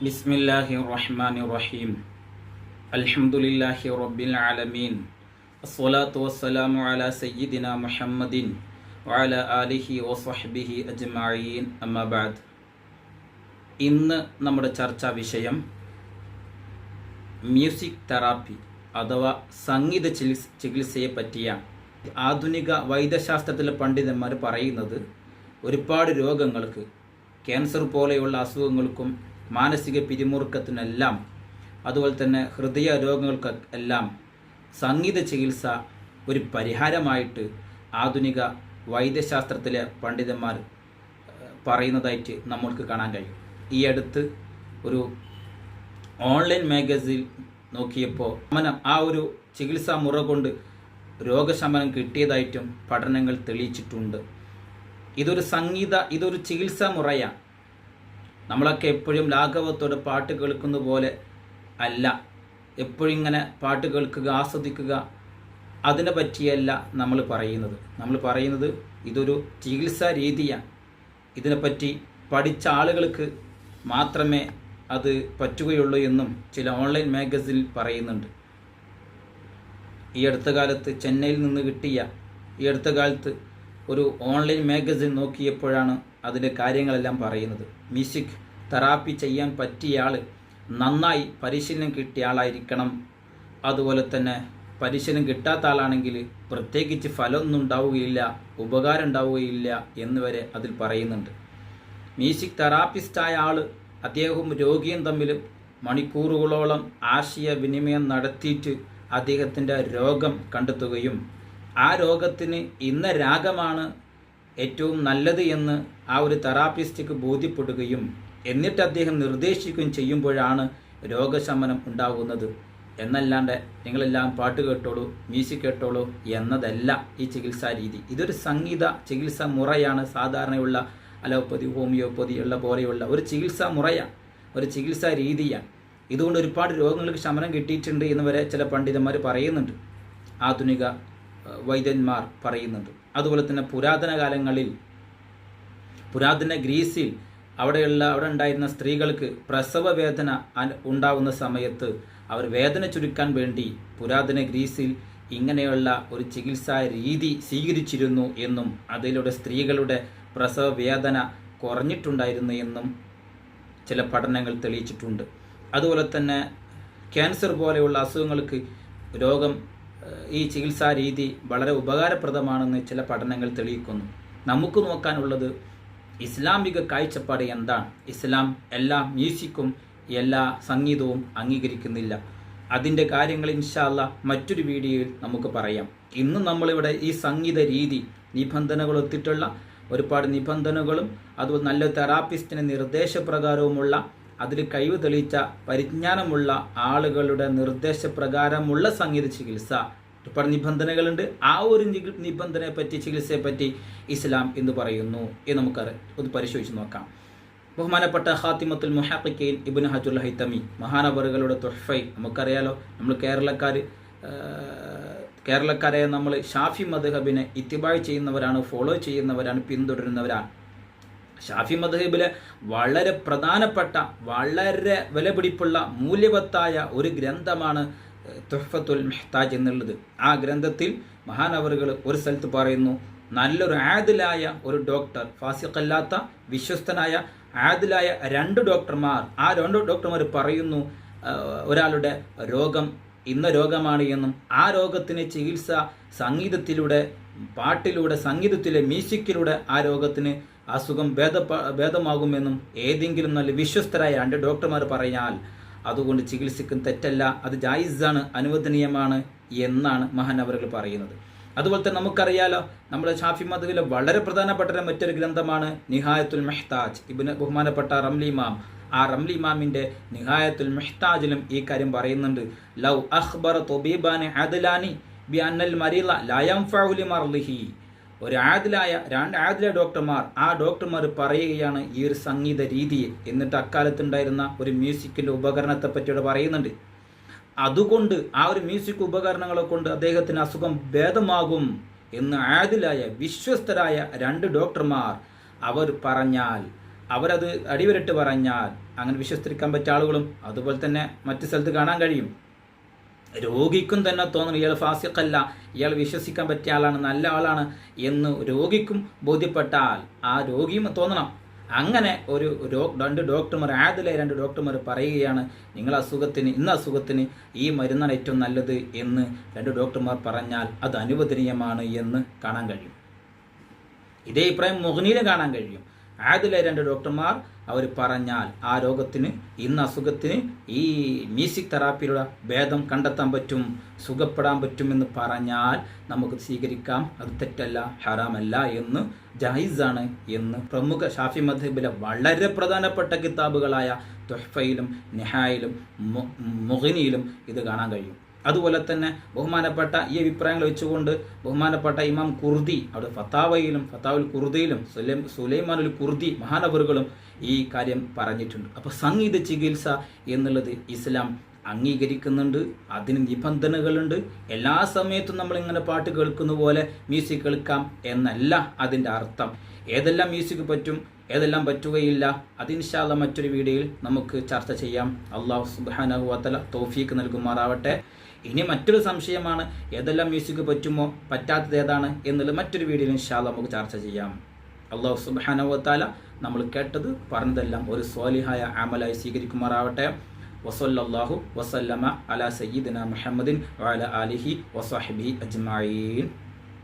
ബിസ്മില്ലാഹി റഹ്മാൻ റഹീം അൽഹംദുലില്ലാഹി റബ്ബിൽ ആലമീൻ അസ്വലാത്തു വസ്സലാമു അല സയ്യിദിന മുഹമ്മദിൻ വഅല ആലിഹി വസ്വഹ്ബിഹി അജ്മഈൻ. അമ്മബാദ് ഇന്ന് നമ്മുടെ ചർച്ചാ വിഷയം മ്യൂസിക് തെറാപ്പി അഥവാ സംഗീത ചികിത്സയെ പറ്റിയാണ് ആധുനിക വൈദ്യശാസ്ത്രത്തിലെ പണ്ഡിതന്മാർ പറയുന്നത് ഒരുപാട് രോഗങ്ങൾക്ക് ക്യാൻസർ പോലെയുള്ള അസുഖങ്ങൾക്കും മാനസിക പിരിമുറുക്കത്തിനെല്ലാം അതുപോലെ തന്നെ ഹൃദയ രോഗങ്ങൾക്ക് എല്ലാം സംഗീത ചികിത്സ ഒരു പരിഹാരമായിട്ട് ആധുനിക വൈദ്യശാസ്ത്രത്തിലെ പണ്ഡിതന്മാർ പറയുന്നതായിട്ട് നമ്മൾക്ക് കാണാൻ കഴിയും. ഈ അടുത്ത് ഒരു ഓൺലൈൻ മാഗസിൻ നോക്കിയപ്പോൾ ശമനം ആ ഒരു ചികിത്സാ മുറ കൊണ്ട് രോഗശമനം കിട്ടിയതായിട്ടും പഠനങ്ങൾ തെളിയിച്ചിട്ടുണ്ട്. ഇതൊരു സംഗീത ഇതൊരു ചികിത്സാ മുറയാണ്. നമ്മളൊക്കെ എപ്പോഴും ലാഘവത്തോടെ പാട്ട് കേൾക്കുന്ന പോലെ അല്ല. എപ്പോഴും ഇങ്ങനെ പാട്ട് കേൾക്കുക ആസ്വദിക്കുക അതിനെ പറ്റിയല്ല നമ്മൾ പറയുന്നത്. നമ്മൾ പറയുന്നത് ഇതൊരു ചികിത്സാ രീതിയാണ്. ഇതിനെപ്പറ്റി പഠിച്ച ആളുകൾക്ക് മാത്രമേ അത് പറ്റുകയുള്ളൂ എന്നും ചില ഓൺലൈൻ മാഗസിൻ പറയുന്നുണ്ട്. ഈ അടുത്ത കാലത്ത് ചെന്നൈയിൽ നിന്ന് കിട്ടിയ ഈ അടുത്ത കാലത്ത് ഒരു ഓൺലൈൻ മാഗസിൻ നോക്കിയപ്പോഴാണ് അതിന്റെ കാര്യങ്ങളെല്ലാം പറയുന്നത്. മ്യൂസിക് തെറാപ്പി ചെയ്യാൻ പറ്റിയ ആൾ നന്നായി പരിശീലനം കിട്ടിയ ആളായിരിക്കണം. അതുപോലെ തന്നെ പരിശീലനം കിട്ടാത്ത ആളാണെങ്കിൽ പ്രത്യേകിച്ച് ഫലമൊന്നും ഉണ്ടാവുകയില്ല ഉപകാരം ഉണ്ടാവുകയില്ല എന്ന് വരെ അതിൽ പറയുന്നുണ്ട്. മ്യൂസിക് തെറാപ്പിസ്റ്റായ ആൾ അദ്ദേഹവും രോഗിയും തമ്മിൽ മണിക്കൂറുകളോളം ആശയവിനിമയം നടത്തിയിട്ട് അദ്ദേഹത്തിന്റെ രോഗം കണ്ടെത്തുകയും ആ രോഗത്തിന് ഇന്ന രാഗമാണ് ഏറ്റവും നല്ലത് എന്ന് ആ ഒരു തെറാപ്പിസ്റ്റിക്ക് ബോധ്യപ്പെടുകയും എന്നിട്ട് അദ്ദേഹം നിർദ്ദേശിക്കുകയും ചെയ്യുമ്പോഴാണ് രോഗശമനം ഉണ്ടാകുന്നത്. എന്നല്ലാണ്ട് നിങ്ങളെല്ലാം പാട്ട് കേട്ടോളൂ മ്യൂസിക് കേട്ടോളൂ എന്നതല്ല ഈ ചികിത്സാ രീതി. ഇതൊരു സംഗീത ചികിത്സാ മുറയാണ്. സാധാരണയുള്ള അലോപ്പതി ഹോമിയോപ്പതി ഉള്ള പോലെയുള്ള ഒരു ചികിത്സാ മുറയാണ് ഒരു ചികിത്സാ രീതിയാണ്. ഇതുകൊണ്ട് ഒരുപാട് രോഗങ്ങൾക്ക് ശമനം കിട്ടിയിട്ടുണ്ട് എന്ന് വരെ ചില പണ്ഡിതന്മാർ പറയുന്നുണ്ട്. ആധുനിക വൈദ്യന്മാർ പറയുന്നുണ്ട്. അതുപോലെ തന്നെ പുരാതന കാലങ്ങളിൽ പുരാതന ഗ്രീസിൽ അവിടെയുള്ള അവിടെ ഉണ്ടായിരുന്ന സ്ത്രീകൾക്ക് പ്രസവ വേദന ഉണ്ടാവുന്ന സമയത്ത് അവർ വേദന ചുരുക്കാൻ വേണ്ടി പുരാതന ഗ്രീസിൽ ഇങ്ങനെയുള്ള ഒരു ചികിത്സാ രീതി സ്വീകരിച്ചിരുന്നു എന്നും അതിലൂടെ സ്ത്രീകളുടെ പ്രസവ വേദന കുറഞ്ഞിട്ടുണ്ടായിരുന്നു എന്നും ചില പഠനങ്ങൾ തെളിയിച്ചിട്ടുണ്ട്. അതുപോലെ തന്നെ ക്യാൻസർ പോലെയുള്ള അസുഖങ്ങൾക്ക് രോഗം ഈ ചികിത്സാ രീതി വളരെ ഉപകാരപ്രദമാണെന്ന് ചില പഠനങ്ങൾ തെളിയിക്കുന്നു. നമുക്ക് നോക്കാനുള്ളത് ഇസ്ലാമിക കാഴ്ചപ്പാട് എന്താണ്? ഇസ്ലാം എല്ലാ മ്യൂസിക്കും എല്ലാ സംഗീതവും അംഗീകരിക്കുന്നില്ല. അതിന്റെ കാര്യങ്ങൾ ഇൻഷാല്ല മറ്റൊരു വീഡിയോയിൽ നമുക്ക് പറയാം. ഇന്ന് നമ്മളിവിടെ ഈ സംഗീത രീതി നിബന്ധനകൾ ഒത്തിട്ടുള്ള ഒരുപാട് നിബന്ധനകളും അതുപോലെ നല്ല തെറാപ്പിസ്റ്റിന് നിർദ്ദേശപ്രകാരവുമുള്ള അതിൽ കഴിവ് തെളിയിച്ച പരിജ്ഞാനമുള്ള ആളുകളുടെ നിർദ്ദേശപ്രകാരമുള്ള സംഗീത ചികിത്സ. ഒരുപാട് നിബന്ധനകളുണ്ട് ആ ഒരു നിബന്ധനയെ പറ്റി ചികിത്സയെ പറ്റി ഇസ്ലാം എന്ന് പറയുന്നു എന്ന് നമുക്ക് ഒന്ന് പരിശോധിച്ച് നോക്കാം. ബഹുമാനപ്പെട്ട ഹാത്തിമത്തുൽ മുഹാഖിക്കൈൻ ഇബിൻ ഹജുൽ ഹൈത്തമി മഹാനവറുകളുടെ തൊഹഫൈ നമുക്കറിയാലോ നമ്മൾ കേരളക്കാർ കേരളക്കാരെ നമ്മൾ ഷാഫി മദ്ഹബിനെ ഇത്തിബായ് ചെയ്യുന്നവരാണ് ഫോളോ ചെയ്യുന്നവരാണ് പിന്തുടരുന്നവരാണ്. ഷാഫി മദ്ഹബിലെ വളരെ പ്രധാനപ്പെട്ട വളരെ വിലപിടിപ്പുള്ള മൂല്യവത്തായ ഒരു ഗ്രന്ഥമാണ് തുഹഫത്തുൽ മെഹ്താജ് എന്നുള്ളത്. ആ ഗ്രന്ഥത്തിൽ മഹാനവറുകൾ ഒരു സ്ഥലത്ത് പറയുന്നു നല്ലൊരു ആദിലായ ഒരു ഡോക്ടർ ഫാസിഖല്ലാത്ത വിശ്വസ്തനായ ആദിലായ രണ്ട് ഡോക്ടർമാർ. ആ രണ്ട് ഡോക്ടർമാർ പറയുന്നു ഒരാളുടെ രോഗം ഇന്ന രോഗമാണ് എന്നും ആ രോഗത്തിന് ചികിത്സ സംഗീതത്തിലൂടെ പാട്ടിലൂടെ സംഗീതത്തിലെ മ്യൂസിക്കിലൂടെ ആ രോഗത്തിന് അസുഖം ഭേദ ഭേദമാകുമെന്നും ഏതെങ്കിലും നല്ല വിശ്വസ്തരായ രണ്ട് ഡോക്ടർമാർ പറഞ്ഞാൽ അതുകൊണ്ട് ചികിത്സിക്കും തെറ്റല്ല അത് ജായിസാണ് അനുവദനീയമാണ് എന്നാണ് മഹാനവറുകൾ പറയുന്നത്. അതുപോലെ തന്നെ നമുക്കറിയാലോ നമ്മുടെ ഷാഫി മധുവിലെ വളരെ പ്രധാനപ്പെട്ട മറ്റൊരു ഗ്രന്ഥമാണ് നിഹായത്തുൽ മെഹ്താജ്. ഇബിന് ബഹുമാനപ്പെട്ട റംലി ഇമാം. ആ റംലി ഇമാമിന്റെ നിഹായത്തുൽ മെഹ്താജിലും ഈ കാര്യം പറയുന്നുണ്ട്. ലൗ അഖ്ബറ തൊബീബാനി അദലാനി ബി അന്നൽ മരീല ലയം ഫൗലി മർലിഹി ഒരു ആദിലായ രണ്ട് ആദില ഡോക്ടർമാർ ആ ഡോക്ടർമാർ പറയുകയാണ് ഈ ഒരു സംഗീത രീതിയെ എന്നിട്ട് അക്കാലത്തുണ്ടായിരുന്ന ഒരു മ്യൂസിക്കിന്റെ ഉപകരണത്തെ പറ്റിയോട് പറയുന്നുണ്ട്. അതുകൊണ്ട് ആ ഒരു മ്യൂസിക് ഉപകരണങ്ങളെ കൊണ്ട് അദ്ദേഹത്തിന് അസുഖം ഭേദമാകും എന്ന് ആദിലായ വിശ്വസ്തരായ രണ്ട് ഡോക്ടർമാർ അവർ പറഞ്ഞാൽ അവരത് അടിവരട്ട് പറഞ്ഞാൽ അങ്ങനെ വിശ്വസിക്കാൻ പറ്റിയ ആളുകളും അതുപോലെ തന്നെ മറ്റു സ്ഥലത്ത് കാണാൻ കഴിയും. രോഗിക്കും തന്നെ തോന്നണം. ഇയാൾ ഫാസിഖല്ല. ഇയാൾ വിശ്വസിക്കാൻ പറ്റിയ ആളാണ് നല്ല ആളാണ് എന്ന് രോഗിക്കും ബോധ്യപ്പെട്ടാൽ ആ രോഗിയും തോന്നണം. അങ്ങനെ ഒരു രണ്ട് ഡോക്ടർമാർ ആദിലെ രണ്ട് ഡോക്ടർമാർ പറയുകയാണ് നിങ്ങൾ അസുഖത്തിന് ഇന്ന അസുഖത്തിന് ഈ മരുന്നാണ് ഏറ്റവും നല്ലത് എന്ന് രണ്ട് ഡോക്ടർമാർ പറഞ്ഞാൽ അത് അനുവദനീയമാണ് എന്ന് കാണാൻ കഴിയും. ഇതേ ഇപ്രായം മുഹനീൽ കാണാൻ കഴിയും. ആദിലെ രണ്ട് ഡോക്ടർമാർ അവർ പറഞ്ഞാൽ ആ രോഗത്തിന് ഇന്ന അസുഖത്തിന് ഈ മ്യൂസിക് തെറാപ്പിയിലുള്ള ഭേദം കണ്ടെത്താൻ പറ്റും സുഖപ്പെടാൻ പറ്റുമെന്ന് പറഞ്ഞാൽ നമുക്ക് സ്വീകരിക്കാം. അത് തെറ്റല്ല ഹറാമല്ല എന്ന് ജഹീസാണ് എന്ന് പ്രമുഖ ഷാഫി മധബിലെ വളരെ പ്രധാനപ്പെട്ട കിതാബുകളായ തൊഹ്ഫയിലും നിഹായിലും മൊഹിനിയിലും ഇത് കാണാൻ കഴിയും. അതുപോലെ തന്നെ ബഹുമാനപ്പെട്ട ഈ അഭിപ്രായങ്ങൾ വെച്ചുകൊണ്ട് ബഹുമാനപ്പെട്ട ഇമാം കുർദി അവിടെ ഫത്താവയിലും ഫത്താവുൽ കുർദിയിലും സുലൈം സുലൈമാനുൽ കുർദി മഹാനവറുകളും ഈ കാര്യം പറഞ്ഞിട്ടുണ്ട്. അപ്പോൾ സംഗീത ചികിത്സ എന്നുള്ളത് ഇസ്ലാം അംഗീകരിക്കുന്നുണ്ട് അതിന് നിബന്ധനകളുണ്ട്. എല്ലാ സമയത്തും നമ്മൾ ഇങ്ങനെ പാട്ട് കേൾക്കുന്ന പോലെ മ്യൂസിക് കേൾക്കാം എന്നല്ല അതിന്റെ അർത്ഥം. ഏതെല്ലാം മ്യൂസിക് പറ്റും ഏതെല്ലാം പറ്റുകയില്ല അതിൻഷാല്ല മറ്റൊരു വീഡിയോയിൽ നമുക്ക് ചർച്ച ചെയ്യാം. അള്ളാഹു സുബാനഹു വത്തല തോഫീക്ക് നൽകുമാറാവട്ടെ. ഇനി മറ്റൊരു സംശയമാണ് ഏതെല്ലാം മ്യൂസിക് പറ്റുമോ പറ്റാത്തത് ഏതാണ് എന്നുള്ള മറ്റൊരു വീഡിയോയിൽ ഇൻഷാല്ല നമുക്ക് ചർച്ച ചെയ്യാം. അള്ളാഹു സുബാനവത്താല നമ്മൾ കേട്ടത് പറഞ്ഞതെല്ലാം ഒരു സ്വാലിഹായ ആമലായി സ്വീകരിക്കുമാറാവട്ടെ. വസല്ലാഹു വസല്ലമ അല സയ്യിദിന മുഹമ്മദിൻ വഅല ആലിഹി വസാഹിബി അജ്മഈൻ.